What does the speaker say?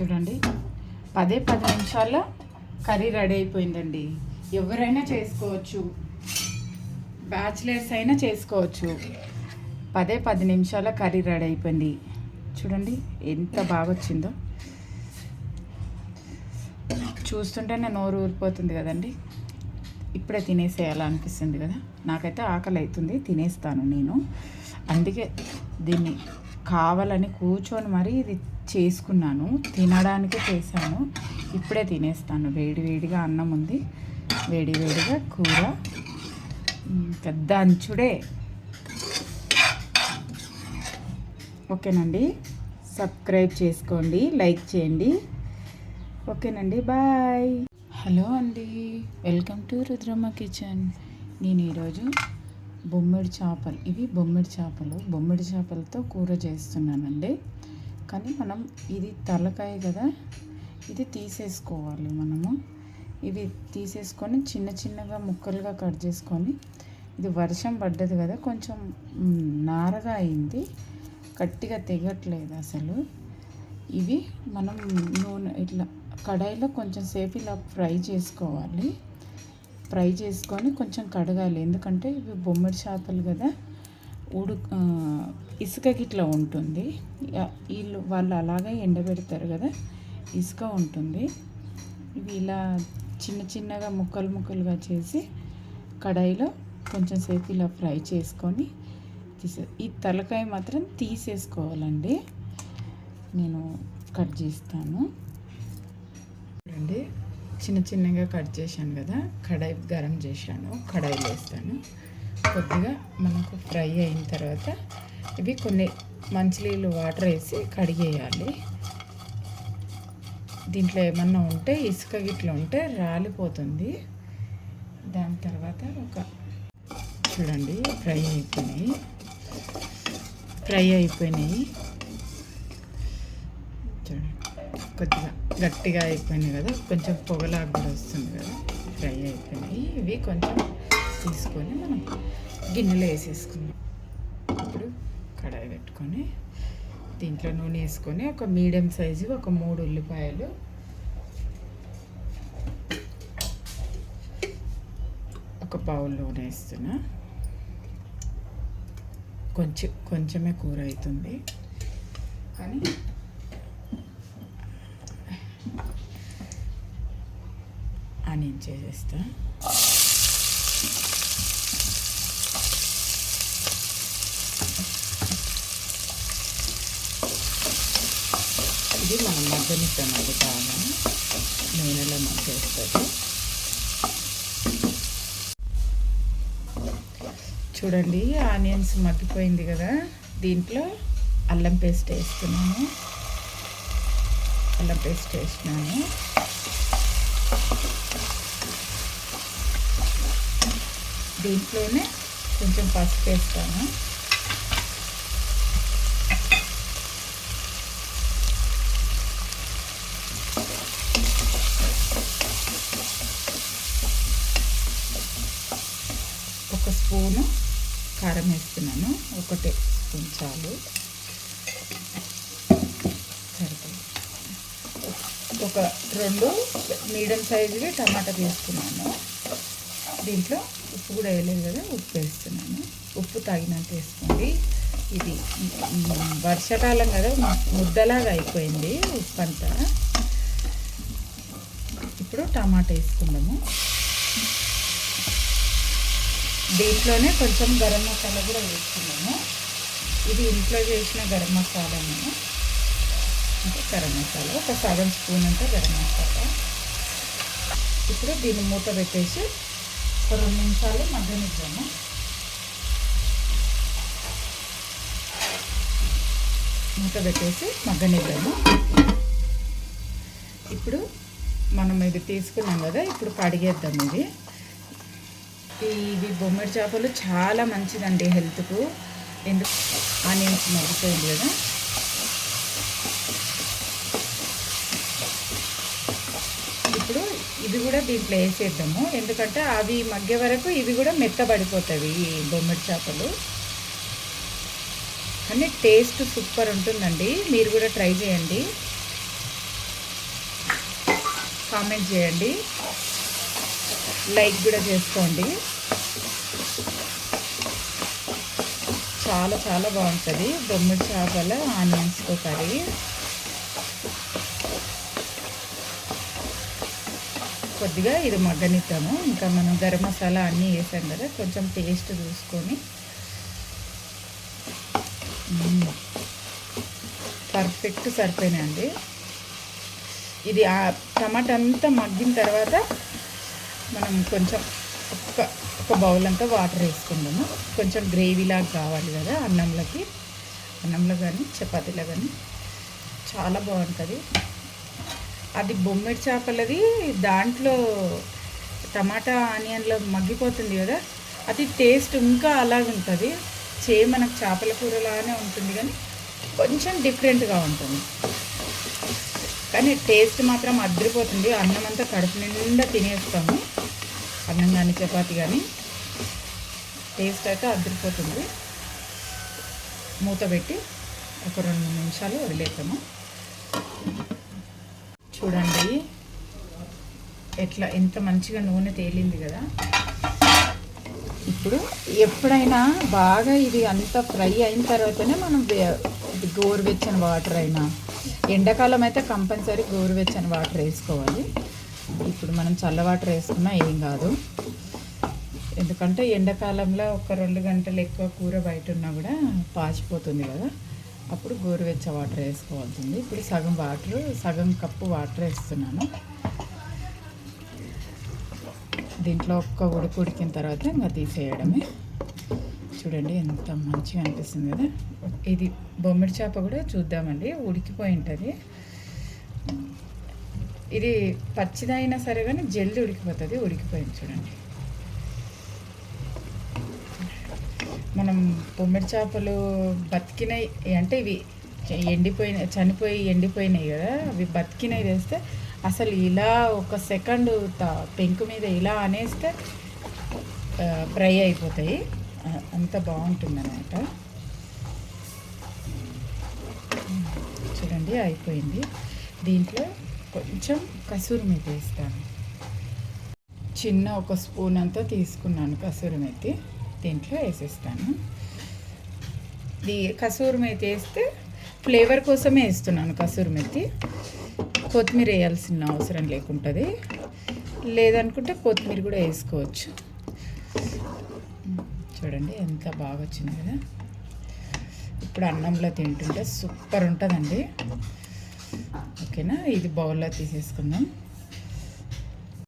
చూడండి. పదే పది నిమిషాల్లో కర్రీ రెడీ అయిపోయిందండి. ఎవరైనా చేసుకోవచ్చు. బ్యాచిలర్స్ అయినా చేసుకోవచ్చు. పదే పది నిమిషాల కర్రీ రెడీ అయిపోయింది. చూడండి ఎంత బాగా వచ్చిందో చూస్తుంటేనే నోరు ఊరిపోతుంది కదండి. ఇప్పుడే తినేసేయాలనిపిస్తుంది కదా. నాకైతే ఆకలి అవుతుంది తినేస్తాను నేను. అందుకే దీన్ని కావాలని కూర్చొని మరీ ఇది చేసుకున్నాను. తినడానికే చేశాను. ఇప్పుడే తినేస్తాను. వేడి వేడిగా అన్నం ఉంది. వేడి వేడిగా కూర. పెద్ద అంచుడే. ఓకేనండి. సబ్స్క్రైబ్ చేసుకోండి. లైక్ చేయండి. ఓకేనండి. బాయ్. హలో అండి. Welcome to Rudramma kitchen. నేను ఈరోజు బొమ్మిడి చేపలు ఇవి బొమ్మిడి చేపలు. బొమ్మిడి చేపలతో కూర చేస్తున్నానండి. కానీ మనం ఇది తలకాయ కదా ఇది తీసేసుకోవాలి మనము. ఇవి తీసేసుకొని చిన్న చిన్నగా ముక్కలుగా కట్ చేసుకొని ఇది వర్షం పడ్డది కదా కొంచెం నారగా అయింది గట్టిగా తెగట్లేదు అసలు. ఇవి మనం నూనె ఇట్లా కడాయిలో కొంచెం సేపు ఇలా ఫ్రై చేసుకోవాలి. ఫ్రై చేసుకొని కొంచెం కడగాలి ఎందుకంటే ఇవి బొమ్మిడి చేపలు కదా. ఉడు ఇసుక ఇసుకకి ఇట్లా ఉంటుంది వీళ్ళు వాళ్ళు అలాగే ఎండబెడతారు కదా ఇసుక ఉంటుంది. ఇవి ఇలా చిన్న చిన్నగా ముక్కలు ముక్కలుగా చేసి కడాయిలో కొంచెం సేపు ఇలా ఫ్రై చేసుకొని తీసే ఈ తలకాయ మాత్రం తీసేసుకోవాలండి. నేను కట్ చేస్తాను. చూడండి చిన్న చిన్నగా కట్ చేశాను కదా కడాయి గరం చేశాను కడాయిలో వేస్తాను. కొద్దిగా మనకు ఫ్రై అయిన తర్వాత ఇవి కొన్ని మంచినీళ్ళు వాటర్ వేసి కడిగేయాలి. దీంట్లో ఏమన్నా ఉంటే ఇసుక గిట్లా ఉంటే రాలిపోతుంది. దాని తర్వాత ఒక చూడండి ఫ్రై అయిపోయినాయి. ఫ్రై అయిపోయినాయి. చూడండి కొద్దిగా గట్టిగా అయిపోయినాయి కదా కొంచెం పొగలాగా కూడా వస్తుంది కదా ఫ్రై అయిపోయినాయి. ఇవి కొంచెం తీసుకొని మనం గిన్నెలో వేసేసుకుందాం. ఇప్పుడు కడాయి పెట్టుకొని దీంట్లో నూనె వేసుకొని ఒక మీడియం సైజు ఒక మూడు ఉల్లిపాయలు ఒక బౌల్ నూనె వేస్తున్నా. కొంచెం కొంచెమే కూర అవుతుంది. కానీ ఆనియన్ చేసేస్తా ఇది మనం మగ్గనిస్తాం అది బాగా నూనెలో మగ్గేస్తుంది చూడండి ఆనియన్స్ మగ్గిపోయింది కదా. దీంట్లో అల్లం పేస్ట్ వేస్తున్నాను. అల్లం పేస్ట్ వేసినాను దీంట్లోనే కొంచెం పసుపు వేస్తాను ఒక స్పూను కారం వేస్తున్నాను. ఒకటే స్పూన్ చాలు. ఒక రెండు మీడియం సైజువి టమాటా తీసుకున్నాను. దీంట్లో ఉప్పు కూడా వేయలేదు కదా ఉప్పు వేస్తున్నాను. ఉప్పు తగినంత వేసుకోండి. ఇది వర్షాకాలం కదా ముద్దలాగా అయిపోయింది ఉప్పు అంతా ఇప్పుడు టమాటా వేసుకుందాము. దీంట్లోనే కొంచెం గరం మసాలా కూడా వేసుకున్నాము ఇది ఇంట్లో చేసిన గరం మసాలా నేను. అంటే గరం మసాలా. ఒక సగం స్పూన్ అంటే గరం మసాలా. ఇప్పుడు దీన్ని మూత పెట్టేసి ఒక రెండు నిమిషాలు మగ్గనిద్దాము. మూత పెట్టేసి మగ్గనిద్దాము. ఇప్పుడు మనం ఇది తీసుకున్నాం కదా ఇప్పుడు కడిగేద్దాం ఇది. ఇవి బొమ్మిడి చేపలు చాలా మంచిదండి హెల్త్కు. ఎందుకు? ఆనియన్స్ మగ్గిపోయింది కదా. ఇప్పుడు ఇది కూడా దీంట్లో వేసేద్దాము. ఎందుకంటే అవి మగ్గే వరకు ఇవి కూడా మెత్తబడిపోతాయి ఈ బొమ్మిడి చేపలు. కానీ టేస్ట్ సూపర్ ఉంటుందండి. మీరు కూడా ట్రై చేయండి. కామెంట్ చేయండి. లైక్ కూడా చేసుకోండి. చాలా చాలా బాగుంటుంది. బొమ్మిడి చేపల ఆనియన్స్తో కర్రీ. కొద్దిగా ఇది మగ్గనిద్దాము. ఇంకా మనం గరం మసాలా అన్నీ వేసాం కదా కొంచెం టేస్ట్ చూసుకొని. పర్ఫెక్ట్ సరిపోయినాయండి. ఇది ఆ టమాటా అంతా మగ్గిన తర్వాత మనం కొంచెం ఒక్క ఒక బౌల్ అంతా వాటర్ వేసుకుందాము. కొంచెం గ్రేవీలాగా కావాలి కదా అన్నంలోకి. అన్నంలో కానీ చపాతీలో కానీ. చాలా బాగుంటుంది. అది బొమ్మిడి చేపలది దాంట్లో టమాటా ఆనియన్లో మగ్గిపోతుంది కదా అది టేస్ట్ ఇంకా అలాగుంటుంది. చే మనకు చేపల కూరలానే ఉంటుంది కానీ కొంచెం డిఫరెంట్గా ఉంటుంది. కానీ టేస్ట్ మాత్రం అద్దరిపోతుంది. అన్నం అంతా కడుపు నిండా తినేస్తాము. అన్నం కానీ చపాతి కానీ టేస్ట్ అయితే అద్దరిపోతుంది మూత పెట్టి ఒక రెండు నిమిషాలు వదిలేసాము చూడండి ఎట్లా ఎంత మంచిగా నూనె తేలింది కదా. ఇప్పుడు ఎప్పుడైనా బాగా ఇది అంత ఫ్రై అయిన తర్వాతనే మనం గోరువెచ్చని వాటర్ అయినా ఎండాకాలం అయితే కంపల్సరీ గోరువెచ్చని వాటర్ వేసుకోవాలి. ఇప్పుడు మనం చల్ల వాటర్ వేసుకున్నా ఏం కాదు. ఎందుకంటే ఎండాకాలంలో ఒక రెండు గంటలు ఎక్కువ కూర బయట ఉన్నా కూడా పాచిపోతుంది కదా. అప్పుడు గోరువెచ్చ వాటర్ వేసుకోవాల్సింది. ఇప్పుడు సగం వాటర్ సగం కప్పు వాటర్ వేస్తున్నాను. దీంట్లో ఒక్క ఉడుకు ఉడికిన తర్వాత ఇంకా తీసేయడమే. చూడండి ఎంత మంచిగా అనిపిస్తుంది కదా. ఇది బొమ్మిడి చేప కూడా చూద్దామండి. ఉడికిపోయి ఉంటుంది. ఇది పచ్చిదైనా సరే కానీ జల్ది ఉడికిపోతుంది ఉడికిపోయింది చూడండి. మనం పొమ్మిడి చేపలు బతికినాయి అంటే ఇవి ఎండిపోయిన చనిపోయి ఎండిపోయినాయి కదా అవి బతికినాయి వేస్తే అసలు ఇలా ఒక సెకండ్ పెంకు మీద ఇలా అనేస్తే ఫ్రై అయిపోతాయి. అంత బాగుంటుంది అనమాట చూడండి అయిపోయింది. దీంట్లో కొంచెం కసూరి మెతి వేస్తాను చిన్న ఒక స్పూన్ అంతా తీసుకున్నాను కసూరి మెతి దీంట్లో వేసేస్తాను. దీ కసూరి మెతి వేస్తే ఫ్లేవర్ కోసమే వేస్తున్నాను కసూరి మెతి కొత్తిమీర వేయాల్సిన అవసరం లేకుంటుంది. లేదనుకుంటే కొత్తిమీర కూడా వేసుకోవచ్చు. చూడండి ఎంత బాగా వచ్చింది కదా. ఇప్పుడు అన్నంలో తింటుంటే సూపర్ ఉంటుందండి. ఓకేనా? ఇది బౌల్లో తీసేసుకుందాం.